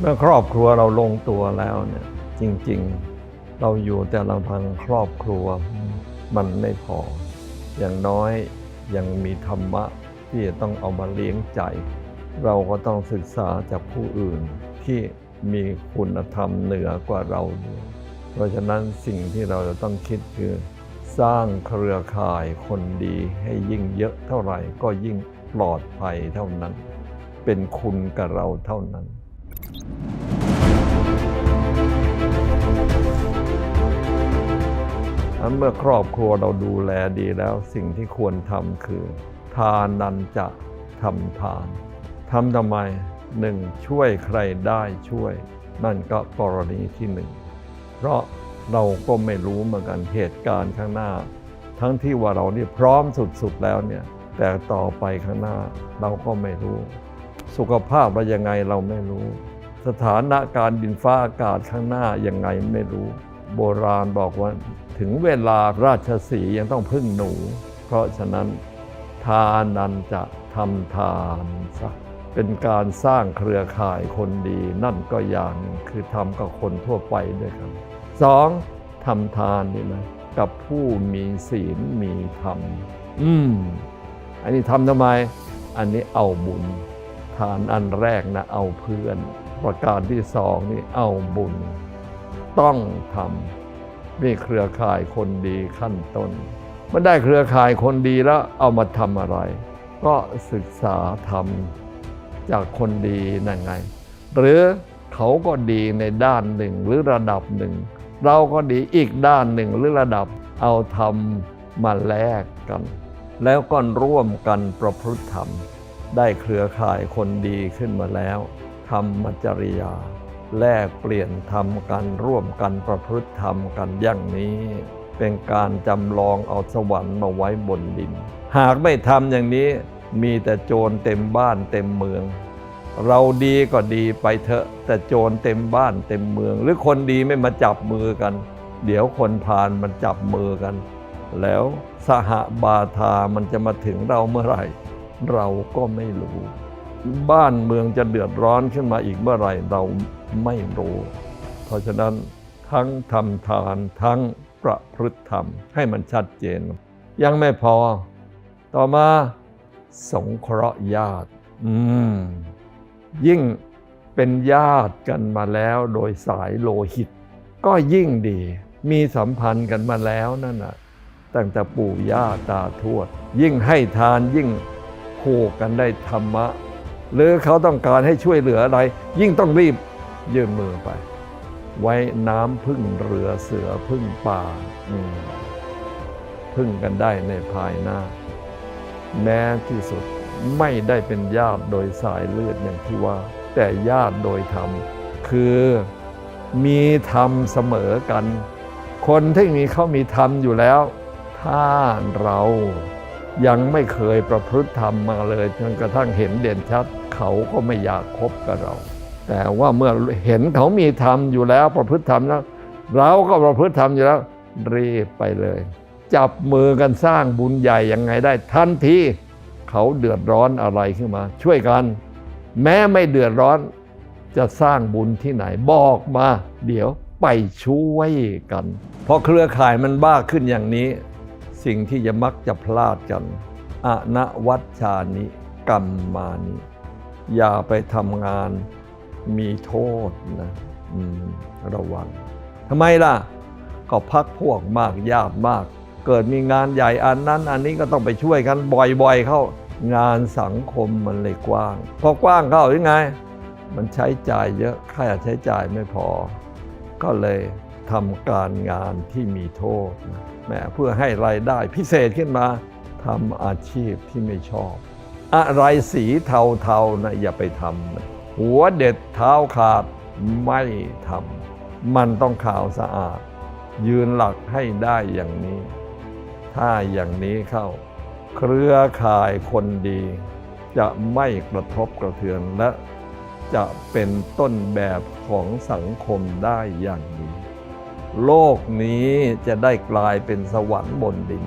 เมื่อครอบครัวเราลงตัวแล้วเนี่ยจริงๆเราอยู่แต่ลำพังครอบครัวมันไม่พอ อย่างน้อยยังมีธรรมะที่จะต้องเอามาเลี้ยงใจ เราก็ต้องศึกษาจากผู้อื่นที่มีคุณธรรมเหนือกว่าเราด้วยเพราะฉะนั้นสิ่งที่เราจะต้องคิดคือ สร้างเครือข่ายคนดีให้ยิ่งเยอะเท่าไหร่ก็ยิ่งปลอดภัยเท่านั้น เป็นคุณกับเราเท่านั้น อันเมื่อครอบครัวเราดูแลดีแล้วสิ่งที่ควรทำคือ ทานนันจะทำทานทำทำไมหนึ่งช่วยใครได้ช่วย นั่นก็กรณีที่หนึ่งเพราะเราก็ไม่รู้เหมือนกันเหตุการณ์ข้างหน้า ทั้งที่ว่าเรานี่พร้อมสุดๆแล้วเนี่ยแต่ต่อไปข้างหน้าเราก็ไม่รู้ สุขภาพเรายังไงเราไม่รู้ สถานะการบินฟ้าอากาศข้างหน้ายังไงไม่รู้ โบราณบอกว่า ถึงเวลาราชสียังต้องพึ่งหนู เพราะฉะนั้นทานันจะทำทานซะเป็นการสร้างเครือข่ายคนดี นั่นก็อย่างหนึ่งคือทำกับคนทั่วไปด้วยกันสองทำทานนี่นะกับผู้มีศีลมีธรรม อืม อันนี้ทำทำไม อันนี้เอาบุญ ทานอันแรกนะเอาเพื่อน ประการที่สองนี่เอาบุญ ต้องทำ มีเครือข่ายคนดีขั้นต้นเมื่อได้เครือข่ายคนดีแล้วเอามาทำอะไร ก็ศึกษาทำจากคนดีนั่นไง หรือเขาก็ดีในด้านหนึ่งหรือระดับหนึ่ง เราก็ดีอีกด้านหนึ่งหรือระดับเอาทำมาแลกกัน แล้วก็ร่วมกันประพฤติธรรม ได้เครือข่ายคนดีขึ้นมาแล้ว ธรรมจริยา แลกเปลี่ยนทำกันร่วมกันประพฤติธรรมกันอย่างนี้ เป็นการจำลองเอาสวรรค์มาไว้บนดิน หากไม่ทำอย่างนี้มีแต่โจรเต็มบ้านเต็มเมือง เราดีก็ดีไปเถอะ แต่โจรเต็มบ้านเต็มเมือง หรือคนดีไม่มาจับมือกัน เดี๋ยวคนพาลมันจับมือกัน แล้วสหบาทามันจะมาถึงเราเมื่อไหร่ เราก็ไม่รู้ บ้านเมืองจะเดือดร้อนขึ้นมาอีกเมื่อไหร่เรา ไม่รู้ เพราะฉะนั้นทั้งทำทานทั้งประพฤติธรรมให้มันชัดเจน ยังไม่พอ ต่อมาสงเคราะห์ญาติ อืม ยิ่งเป็นญาติกันมาแล้วโดยสายโลหิต ก็ยิ่งดี มีสัมพันธ์กันมาแล้วนั่นน่ะ ตั้งแต่ปู่ย่าตาทวด ยิ่งให้ทานยิ่งผูกกันได้ธรรมะ หรือเขาต้องการให้ช่วยเหลืออะไร ยิ่งต้องรีบ ยื่นมือไป ไว้น้ำพึ่งเรือเสือพึ่งป่าพึ่งกันได้ในภายหน้า แม้ที่สุดไม่ได้เป็นญาติโดยสายเลือดอย่างที่ว่า แต่ญาติโดยธรรม คือมีธรรมเสมอกัน คนที่มีเขามีธรรมอยู่แล้ว ถ้าเรายังไม่เคยประพฤติธรรมมาเลยจนกระทั่งเห็นเด่นชัด เขาก็ไม่อยากคบกับเรา แต่ว่าเมื่อเห็นเขามีธรรมอยู่แล้วประพฤติธรรมแล้วเราก็ประพฤติธรรมอยู่แล้ว รีบไปเลย จับมือกันสร้างบุญใหญ่ยังไงได้ ทันทีเขาเดือดร้อนอะไรขึ้นมา ช่วยกัน แม้ไม่เดือดร้อน จะสร้างบุญที่ไหนบอกมา เดี๋ยวไปช่วยกัน พอเครือข่ายมันบ้าขึ้นอย่างนี้ สิ่งที่จะมักจะพลาดกันอนวัชชานิกรรมมานิอย่าไปทำงาน มีโทษนะระวังทำไมล่ะ ก็พักพวกมากญาติมาก เกิดมีงานใหญ่อันนั้น อันนี้ก็ต้องไปช่วยกันบ่อยๆ เข้างานสังคมมันเลยกว้าง พอกว้างเข้าหรือไง มันใช้จ่ายเยอะค่าใช้จ่ายไม่พอ ก็เลยทำการงานที่มีโทษแหมเพื่อให้รายได้พิเศษขึ้นมาทำอาชีพที่ไม่ชอบ อะไรสีเทาๆนะอย่าไปทำ หัวเด็ดเท้าขาดไม่ทำมันต้องขาวสะอาด ยืนหลักให้ได้อย่างนี้ ถ้าอย่างนี้เข้า เครือข่ายคนดี จะไม่กระทบกระเทือนและจะเป็นต้นแบบของสังคมได้อย่างนี้ โลกนี้จะได้กลายเป็นสวรรค์บนดิน